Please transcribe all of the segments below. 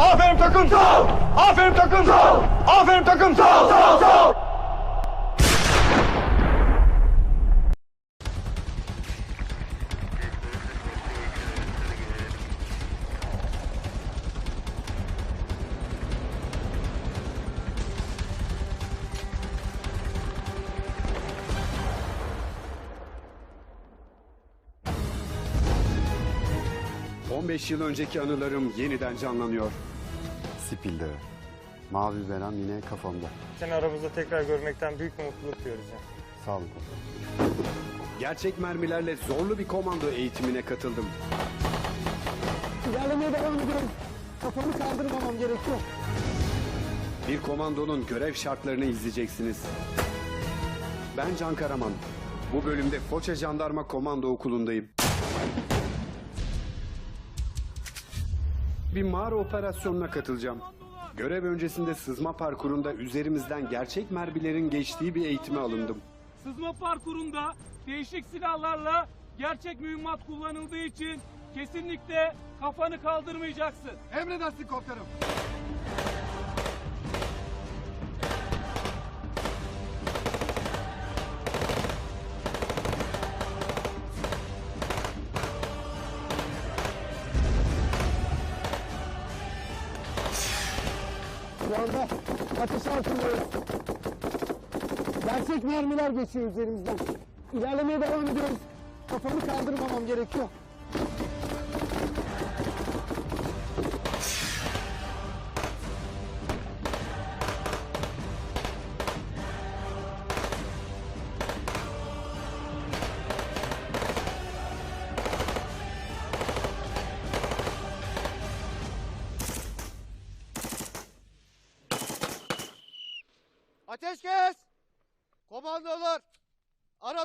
Aferin takım. Sağ ol. Aferin takım. Sağ ol. Aferin takım. Sağ ol. Sağ ol. Sağ ol. ...15 yıl önceki anılarım yeniden canlanıyor. Sipilde. Mavi beram yine kafamda. Seni aramızda tekrar görmekten büyük bir mutluluk duyuyoruz yani. Sağ olun. Gerçek mermilerle zorlu bir komando eğitimine katıldım. İlerlemeye devam ediyorum. Kafamı kaldırmamam gerekiyor. Bir komandonun görev şartlarını izleyeceksiniz. Ben Can Karaman. Bu bölümde Foça Jandarma Komando Okulu'ndayım. Bir mağara operasyonuna katılacağım. Görev öncesinde sızma parkurunda üzerimizden gerçek mermilerin geçtiği bir eğitime alındım. Sızma parkurunda değişik silahlarla gerçek mühimmat kullanıldığı için kesinlikle kafanı kaldırmayacaksın. Emredersin komutanım. Şu anda atış altındayız. Gerçek mermiler geçiyor üzerimizden. İlerlemeye devam ediyoruz. Kafamı kaldırmamam gerekiyor.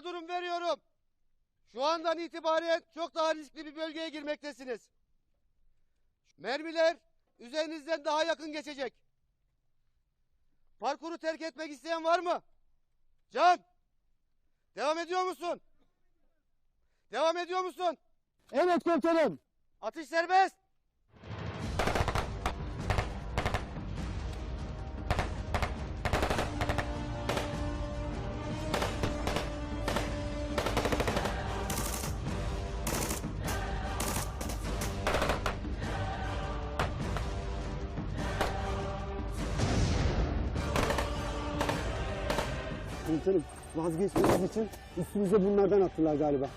Durum veriyorum. Şu andan itibaren çok daha riskli bir bölgeye girmektesiniz. Mermiler üzerinizden daha yakın geçecek. Parkuru terk etmek isteyen var mı? Can! Devam ediyor musun? Devam ediyor musun? Evet komutanım. Atış serbest! Komutanım vazgeçmemiz için üstümüze bunlardan attılar galiba.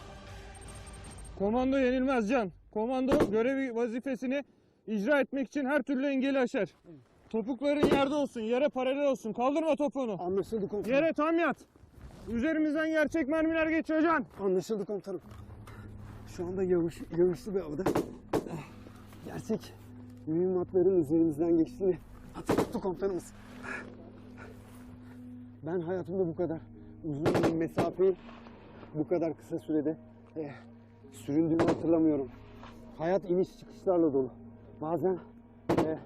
Komando yenilmez Can. Komando görevi vazifesini icra etmek için her türlü engeli aşar. Topukların yerde olsun, yere paralel olsun. Kaldırma topuğunu. Anlaşıldı komutanım. Yere tam yat. Üzerimizden gerçek mermiler geçiyor Can. Anlaşıldı komutanım. Şu anda yağış, yağışlı bir havada. Gerçek mühimmatların üzerimizden geçtiğini hatırlattı komutanımız. Ben hayatımda bu kadar uzun bir mesafeyi bu kadar kısa sürede eh, süründüğümü hatırlamıyorum. Hayat iniş çıkışlarla dolu. Bazen eh,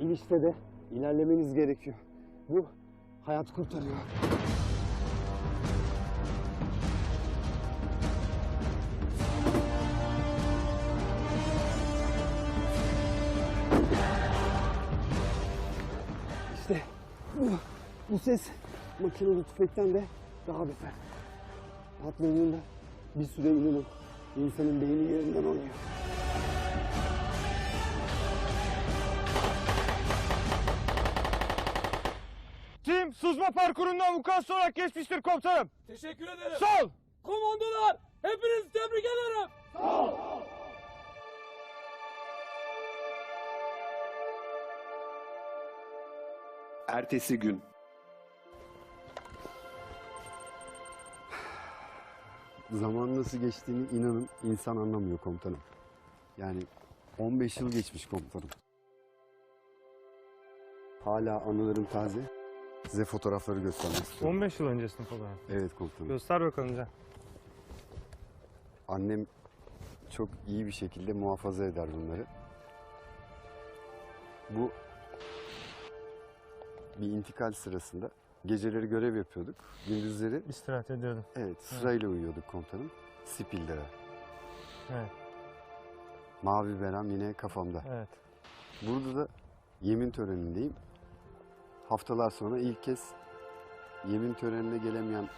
inişte de ilerlemeniz gerekiyor. Bu hayat kurtarıyor. İşte bu, bu ses makinalı tüfekten de daha beter. Patladığında bir süre inanın insanın beyni yerinden oynuyor. Tim sızma parkurundan vukuat olarak geçmiştir komutanım. Teşekkür ederim. Sol! Komandolar hepinizi tebrik ederim. Ertesi gün. Zaman nasıl geçtiğini inanın insan anlamıyor komutanım. Yani 15 yıl geçmiş komutanım. Hala anılarım taze. Size fotoğrafları göstermek istiyorum. 15 yıl öncesinde falan. Evet komutanım. Göster bakalım Can. Annem çok iyi bir şekilde muhafaza eder bunları. Bu bir intikal sırasında geceleri görev yapıyorduk. Gündüzleri İstirahat ediyordum. evet sırayla uyuyorduk komutanım. Sipilde. Evet. Mavi beram yine kafamda. Evet. Burada da yemin törenindeyim. Haftalar sonra ilk kez yemin törenine gelemeyen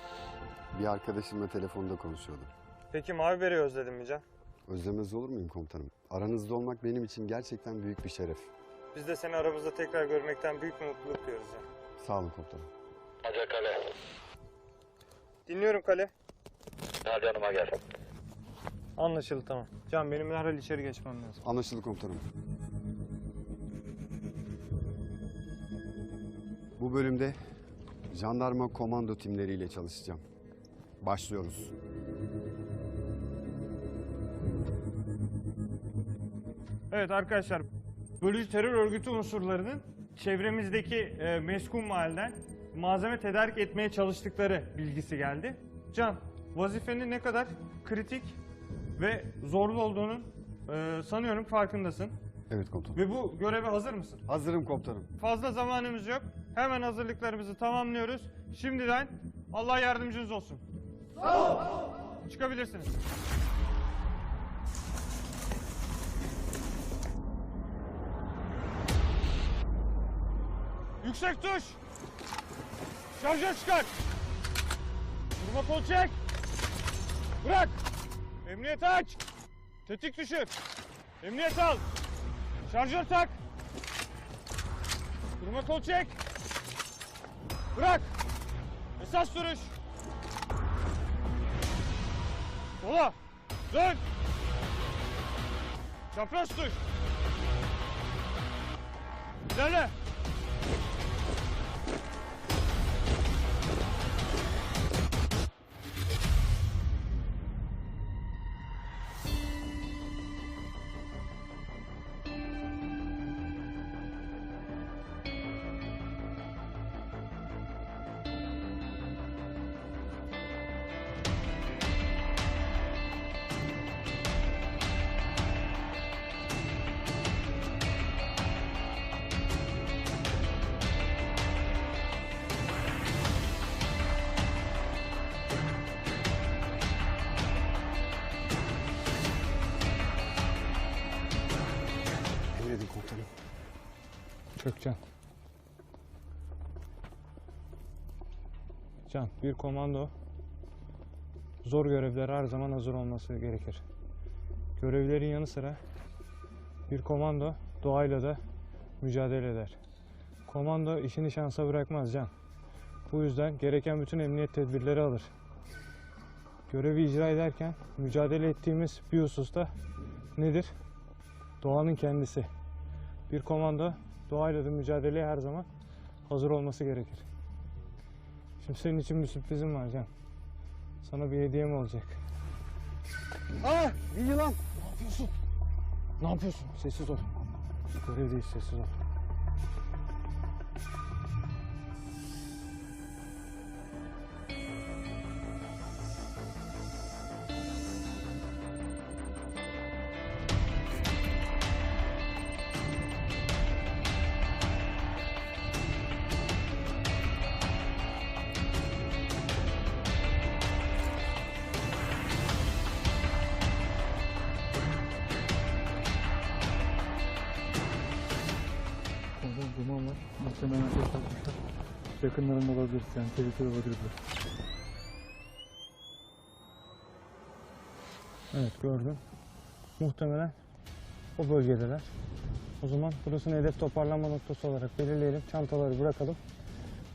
bir arkadaşımla telefonda konuşuyordum. Peki Mavi Bere'yi özledin mi Can? Özlemez olur muyum komutanım? Aranızda olmak benim için gerçekten büyük bir şeref. Biz de seni aramızda tekrar görmekten büyük bir mutluluk duyuyoruz Can. Sağ olun komutanım. Hadi kale. Dinliyorum Kale. Hadi yanıma gel. Anlaşıldı tamam. Can benim derhal içeri geçmem lazım. Anlaşıldı komutanım. Bu bölümde jandarma komando timleriyle çalışacağım. Başlıyoruz. Evet arkadaşlar, bölücü terör örgütü unsurlarının çevremizdeki e, meskun mahalleden malzeme tedarik etmeye çalıştıkları bilgisi geldi. Can, vazifenin ne kadar kritik ve zorlu olduğunun e, sanıyorum farkındasın. Evet komutanım. Ve bu göreve hazır mısın? Hazırım komutanım. Fazla zamanımız yok. Hemen hazırlıklarımızı tamamlıyoruz. Şimdiden Allah yardımcınız olsun. Sağ ol. Çıkabilirsiniz. Yüksek tuş. Şarjör çıkar. Durma kol çek. Bırak. Emniyet aç. Tetik düşür. Emniyet al. Şarjör tak. Durma kol çek. Bırak. Esas sürüş. Sola. Dön. Çapraz tuş. İlerle. Çökcan. Can, bir komando zor görevler her zaman hazır olması gerekir. Görevlerin yanı sıra bir komando doğayla da mücadele eder. Komando işini şansa bırakmaz Can. Bu yüzden gereken bütün emniyet tedbirleri alır. Görevi icra ederken mücadele ettiğimiz bir hususta nedir? Doğanın kendisi. Bir komando doğayla da mücadeleye her zaman hazır olması gerekir. Şimdi senin için bir sürprizim var Can. Sana bir hediyem olacak. Ah! Bir yılan! Ne yapıyorsun? Ne yapıyorsun? Sessiz ol. Görevdeyiz sessiz ol. Var. Muhtemelen ateş atmışlar. Yakınlarında olabilir yani tehlikeli olabilirler. Evet gördüm. Muhtemelen o bölgedeler. O zaman burasını hedef toparlanma noktası olarak belirleyelim. Çantaları bırakalım.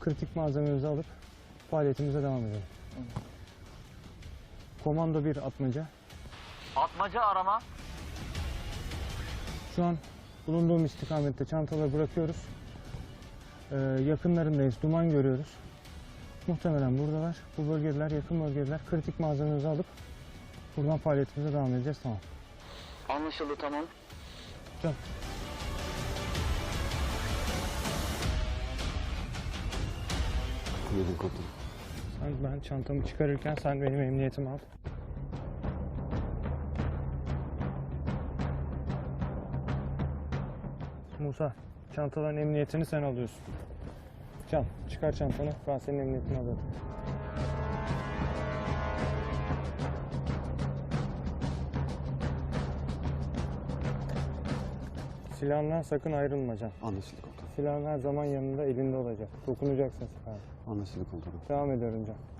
Kritik malzememizi alıp faaliyetimize devam edelim. Komando bir atmaca. Atmaca arama. Şu an bulunduğum istikamette çantaları bırakıyoruz. Ee, yakınlarındayız. Duman görüyoruz. Muhtemelen buradalar. Bu bölgeler, yakın bölgeler. Kritik malzememizi alıp buradan faaliyetimize devam edeceğiz. Tamam. Anlaşıldı tamam. Emredin komutanım. Sen, ben çantamı çıkarırken sen benim emniyetimi al. Musa, çantaların emniyetini sen alıyorsun. Can, çıkar çantanı, ben senin emniyetini alıyorum. Silahından sakın ayrılma Can. Anlaşıldı komutanım. Silahın her zaman yanında elinde olacak. Dokunacaksın silahına. Anlaşıldı komutanım. Devam ediyorum Can.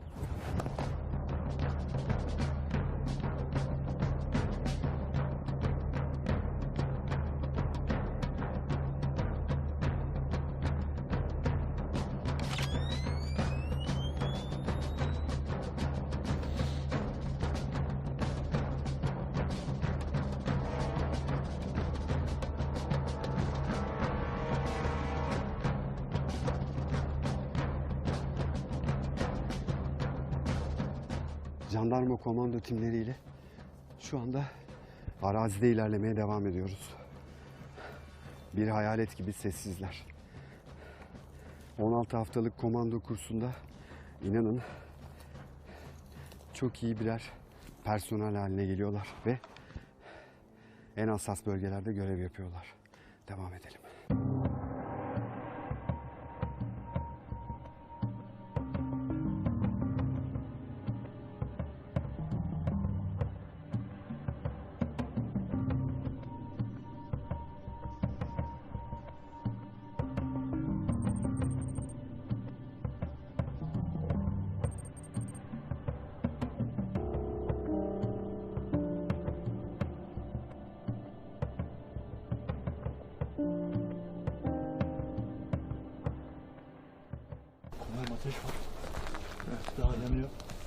Jandarma komando timleriyle şu anda arazide ilerlemeye devam ediyoruz. Bir hayalet gibi sessizler. 16 haftalık komando kursunda inanın çok iyi birer personel haline geliyorlar ve en hassas bölgelerde görev yapıyorlar. Devam edelim.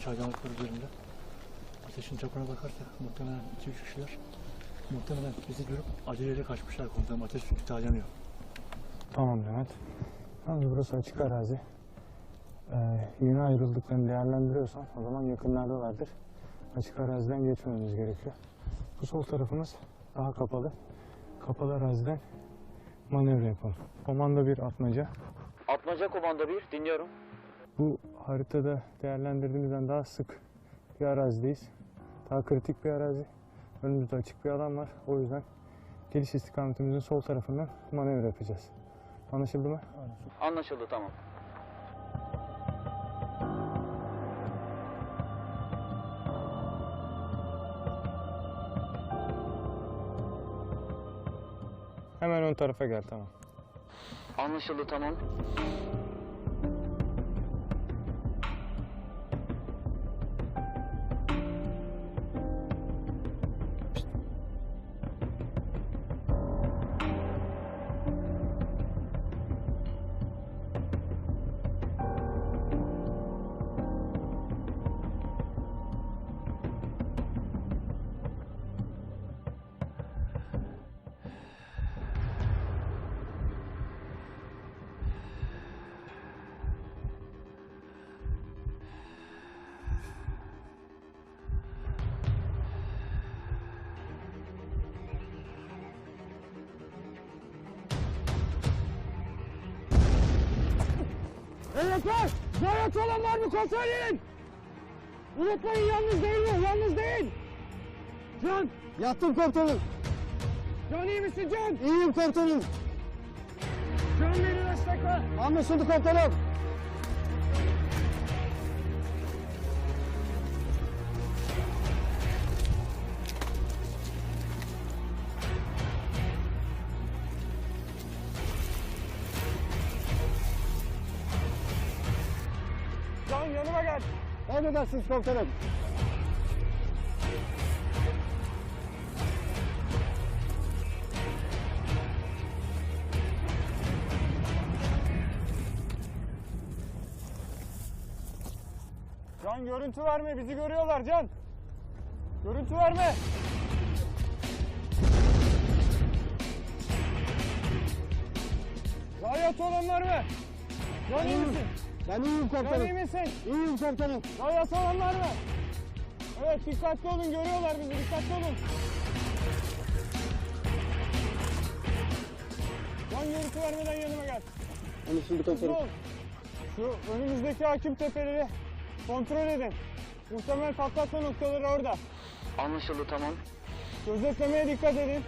Çaydanlıklar üzerinde. Ateşin çapına bakarsak muhtemelen 2-3 kişiler muhtemelen bizi görüp aceleyle kaçmışlar komutanım. Ateş daha yanıyor. Tamam Levent. Abi burası açık arazi. Ee, yeni ayrıldıklarını değerlendiriyorsan o zaman yakınlardalardır. Açık araziden geçmememiz gerekiyor. Bu sol tarafımız daha kapalı. Kapalı araziden manevra yapalım. Komando bir atmaca. Atmaca komando 1 dinliyorum. Bu haritada değerlendirdiğimizden daha sık bir arazideyiz. Daha kritik bir arazi. Önümüzde açık bir alan var. O yüzden geliş istikametimizin sol tarafından manevra yapacağız. Anlaşıldı mı? Anlaşıldı tamam. Hemen ön tarafa gel tamam. Anlaşıldı tamam. Evet var. Zayiat olan var mı edin. Unutmayın yalnız değil mi? Yalnız değil. Can. Yattım komutanım. Can iyi misin Can? İyiyim komutanım. Can beni destekle. Anlaşıldı komutanım. Gel. Emredersiniz komutanım. Can görüntü verme bizi görüyorlar Can. Görüntü verme. Zayiatı olanlar mı? Can iyi misin? Ben iyiyim Can iyi komutanım. misin? İyiyim komutanım. Zayiatı olanlar mı? Evet dikkatli olun görüyorlar bizi dikkatli olun. Can görüntü vermeden yanıma gel. Anlaşıldı Hızlı komutanım. ol. Şu önümüzdeki hakim tepeleri kontrol edin. Muhtemel patlatma noktaları orada. Anlaşıldı tamam. Gözetlemeye dikkat edin.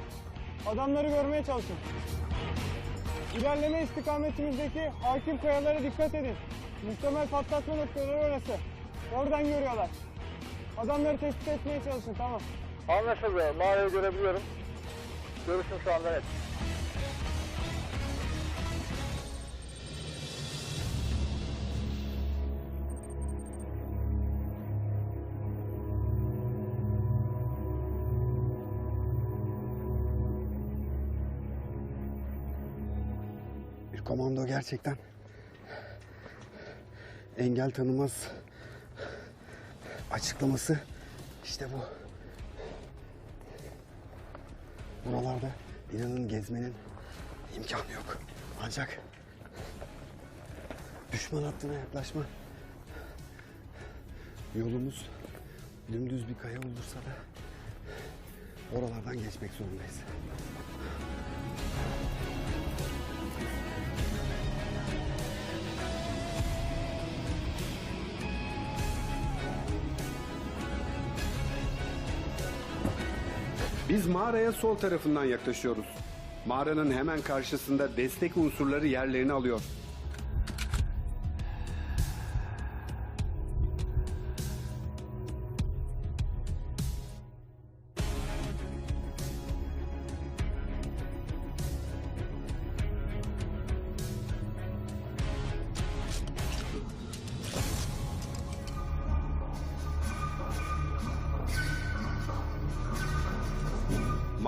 Adamları görmeye çalışın. İlerleme istikametimizdeki hakim kayalara dikkat edin. Muhtemel patlatma noktaları orası. Oradan görüyorlar. Adamları tespit etmeye çalışın tamam. Anlaşıldı. Mağarayı görebiliyorum. Görüşün şu anda net. Bir komando gerçekten engel tanımaz açıklaması işte bu. Buralarda inanın gezmenin imkanı yok. Ancak düşman hattına yaklaşma yolumuz dümdüz bir kaya olursa da oralardan geçmek zorundayız. Biz mağaraya sol tarafından yaklaşıyoruz. Mağaranın hemen karşısında destek unsurları yerlerini alıyor.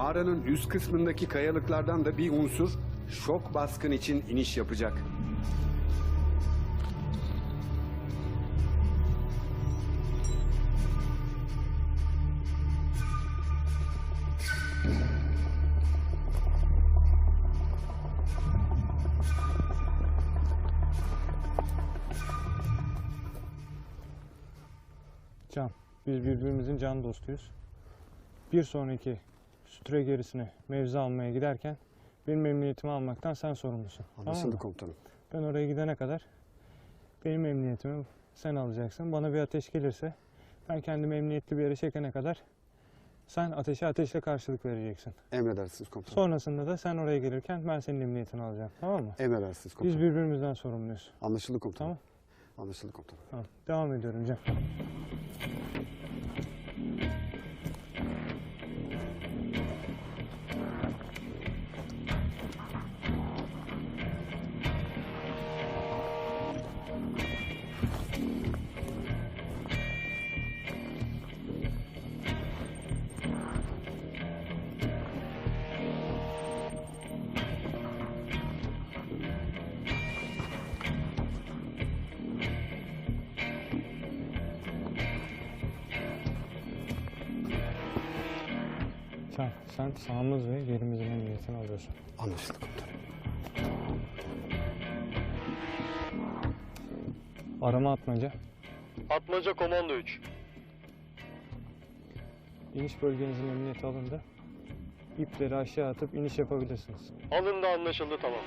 Mağaranın üst kısmındaki kayalıklardan da bir unsur şok baskın için iniş yapacak. Can, biz birbirimizin can dostuyuz. Bir sonraki sütre gerisine mevzi almaya giderken benim emniyetimi almaktan sen sorumlusun. Anlaşıldı komutanım. Ben oraya gidene kadar benim emniyetimi sen alacaksın. Bana bir ateş gelirse ben kendimi emniyetli bir yere çekene kadar sen ateşe ateşle karşılık vereceksin. Emredersiniz komutanım. Sonrasında da sen oraya gelirken ben senin emniyetini alacağım. Tamam mı? Emredersiniz Biz komutanım. birbirimizden sorumluyuz. Anlaşıldı komutanım. Tamam. Anlaşıldı komutanım. Tamam. Devam ediyorum Can. Alıyorsun. Anlaşıldı komutanım. Arama atmaca. Atmaca komando 3. İniş bölgenizin emniyeti alındı. İpleri aşağı atıp iniş yapabilirsiniz. Alındı anlaşıldı tamam.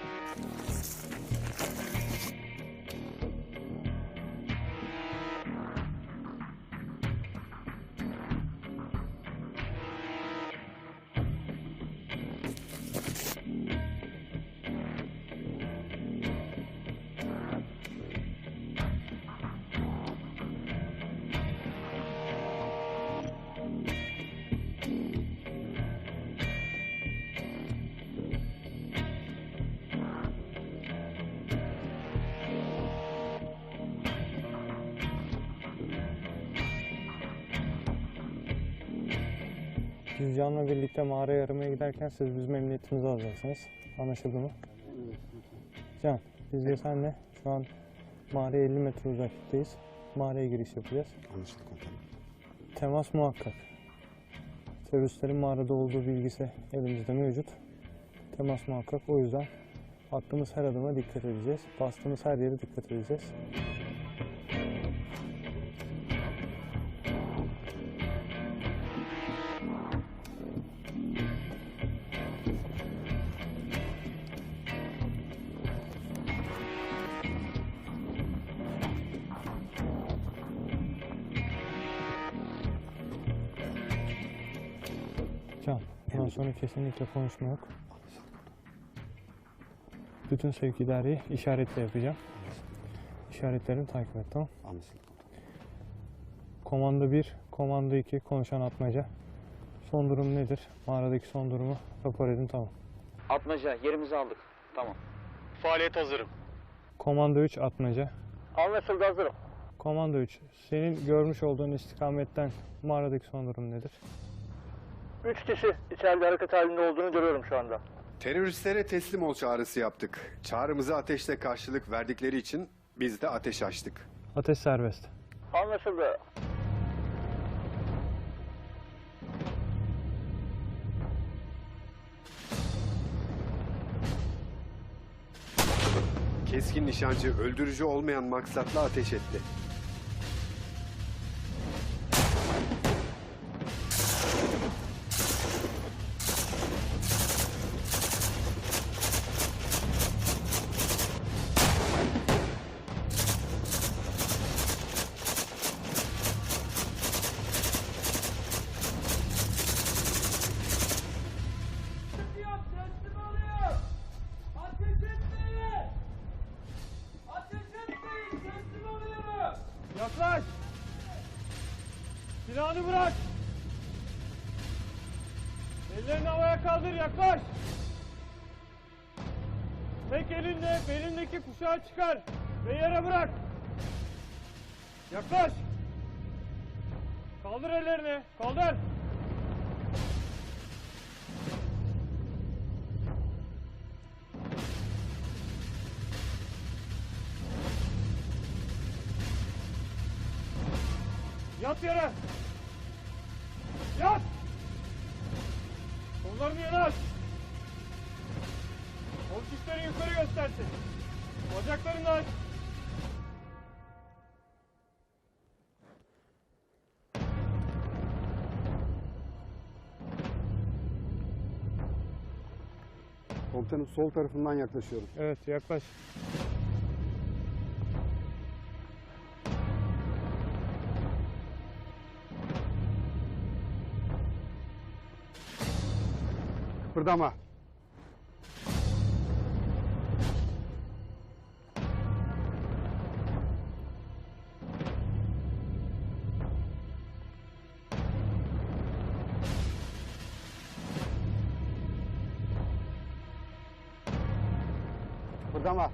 Birlikte mağaraya aramaya giderken siz bizim emniyetimizi alacaksınız. Anlaşıldı mı? Can, biz de senle şu an mağaraya 50 metre uzaklıktayız. Mağaraya giriş yapacağız. Anlaşıldı komutanım. Temas muhakkak. Teröristlerin mağarada olduğu bilgisi elimizde mevcut. Temas muhakkak. O yüzden attığımız her adıma dikkat edeceğiz. Bastığımız her yere dikkat edeceğiz. Kesinlikle konuşma yok. Bütün sevkileri işaretle yapacağım. İşaretlerini takip et tamam. Anlaşıldı. Komando 1, komando 2 konuşan atmaca. Son durum nedir? Mağaradaki son durumu rapor edin tamam. Atmaca yerimizi aldık. Tamam. Faaliyet hazırım. Komando 3 atmaca. Anlaşıldı hazırım. Komando 3, senin görmüş olduğun istikametten mağaradaki son durum nedir? Üç kişi içeride hareket halinde olduğunu görüyorum şu anda. Teröristlere teslim ol çağrısı yaptık. Çağrımıza ateşle karşılık verdikleri için biz de ateş açtık. Ateş serbest. Anlaşıldı. Keskin nişancı öldürücü olmayan maksatla ateş etti. Kuşağı çıkar ve yere bırak! Yaklaş! Kaldır ellerini, kaldır! Yat yere! Yat! Kollarını yana aç! Kol çiftleri yukarı göstersin. Bacaklarını aç. Komutanım sol tarafından yaklaşıyorum. Evet yaklaş. Kıpırdama. Kıpırdama.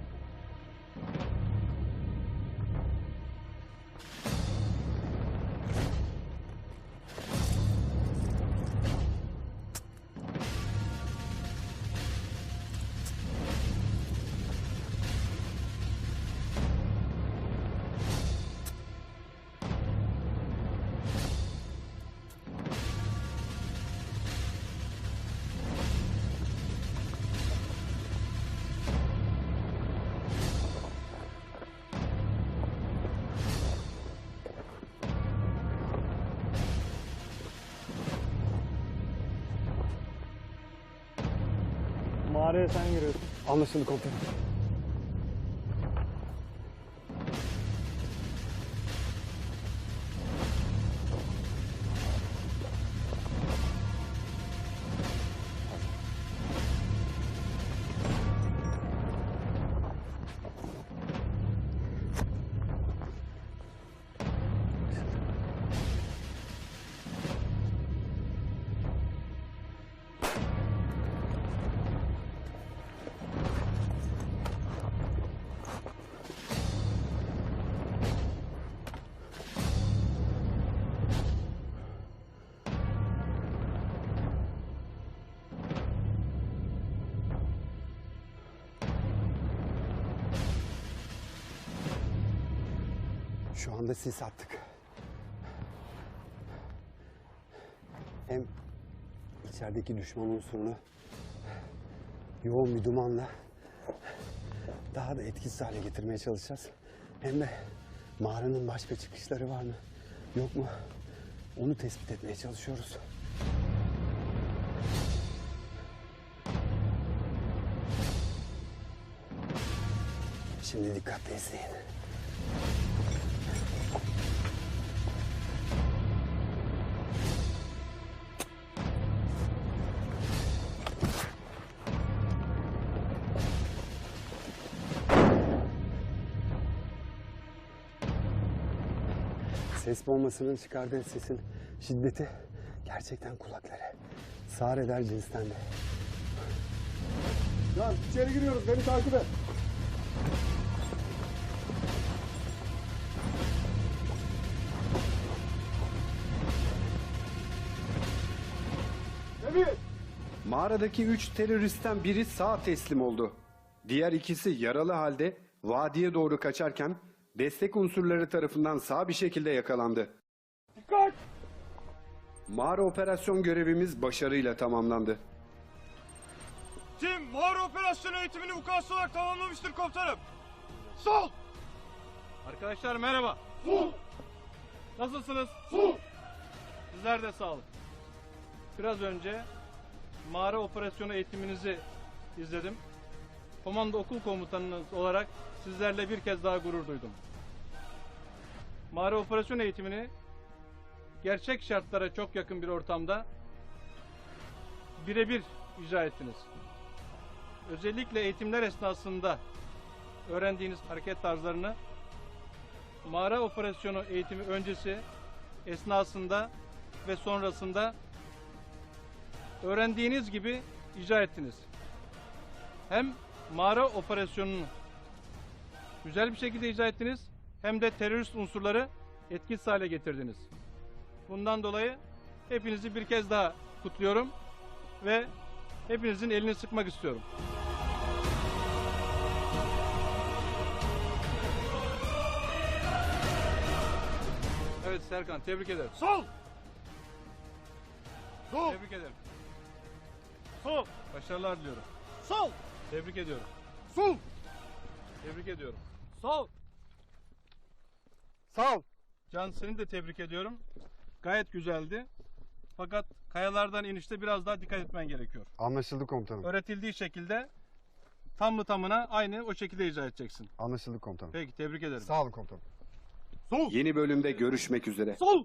Mağaraya sen giriyorsun. Anlaşıldı komutanım. Şu anda sis attık. Hem içerideki düşman unsurunu yoğun bir dumanla daha da etkisiz hale getirmeye çalışacağız. Hem de mağaranın başka çıkışları var mı, yok mu? Onu tespit etmeye çalışıyoruz. Şimdi dikkatle izleyin. Ses bombasının çıkardığı sesin şiddeti gerçekten kulakları sağır eder cinsten de. Can içeri giriyoruz. Beni takip et. Emir. Mağaradaki üç teröristten biri sağ teslim oldu. Diğer ikisi yaralı halde vadiye doğru kaçarken destek unsurları tarafından sağ bir şekilde yakalandı. Dikkat! Mağara operasyon görevimiz başarıyla tamamlandı. Tim mağara operasyonu eğitimini vukuatlı olarak tamamlamıştır komutanım. Sol! Arkadaşlar merhaba. Nasılsınız? Sizler de sağ olun. Biraz önce mağara operasyonu eğitiminizi izledim. Komando okul komutanınız olarak sizlerle bir kez daha gurur duydum. Mağara operasyon eğitimini gerçek şartlara çok yakın bir ortamda birebir icra ettiniz. Özellikle eğitimler esnasında öğrendiğiniz hareket tarzlarını mağara operasyonu eğitimi öncesi, esnasında ve sonrasında öğrendiğiniz gibi icra ettiniz. Hem mağara operasyonunu güzel bir şekilde icra ettiniz hem de terörist unsurları etkisiz hale getirdiniz. Bundan dolayı hepinizi bir kez daha kutluyorum ve hepinizin elini sıkmak istiyorum. Evet Serkan tebrik ederim. Sol! Sol! Tebrik ederim. Sol! Başarılar diliyorum. Sol! Tebrik ediyorum. Sol! Tebrik ediyorum. Sol! Sağ ol. Can seni de tebrik ediyorum. Gayet güzeldi. Fakat kayalardan inişte biraz daha dikkat etmen gerekiyor. Anlaşıldı komutanım. Öğretildiği şekilde tam mı tamına aynı o şekilde icra edeceksin. Anlaşıldı komutanım. Peki tebrik ederim. Sağ olun komutanım. Yeni bölümde görüşmek üzere. Sol!